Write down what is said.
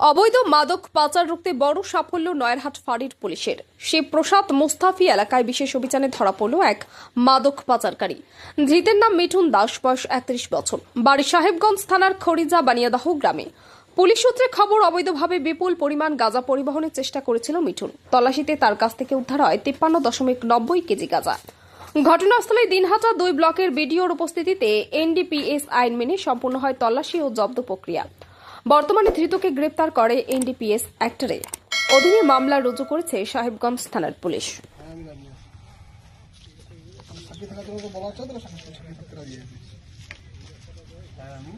অবৈধ মাদক পাচার রুখতে বড় সাফল্য নয়ারহাট ফাঁড়ির পুলিশের। সে প্রসাদ মুস্তাফি এলাকায় বিশেষ অভিযানে ধরা পড়ল এক মাদক পাচারকারী। ধৃতের নাম মিঠুন দাস, বয়স একত্রিশ বছর। বাড়ি সাহেবগঞ্জ থানার খরিজা বানিয়াদাহ গ্রামে। পুলিশ সূত্রে খবর, অবৈধভাবে বিপুল পরিমাণ গাঁজা পরিবহনের চেষ্টা করেছিল মিঠুন। তল্লাশিতে তার কাছ থেকে উদ্ধার হয় তিপ্পান্ন দশমিক নব্বই কেজি গাঁজা। ঘটনাস্থলে দিনহাটা দুই ব্লকের বিডিওর উপস্থিতিতে এনডিপিএস আইন মেনে সম্পূর্ণ হয় তল্লাশি ও জব্দ প্রক্রিয়া। বর্তমানে ধৃতকে গ্রেপ্তার করে এনডিপিএস অ্যাক্টরে। অধীনে মামলা রুজু করেছে সাহেবগঞ্জ থানার পুলিশ। হচ্ছে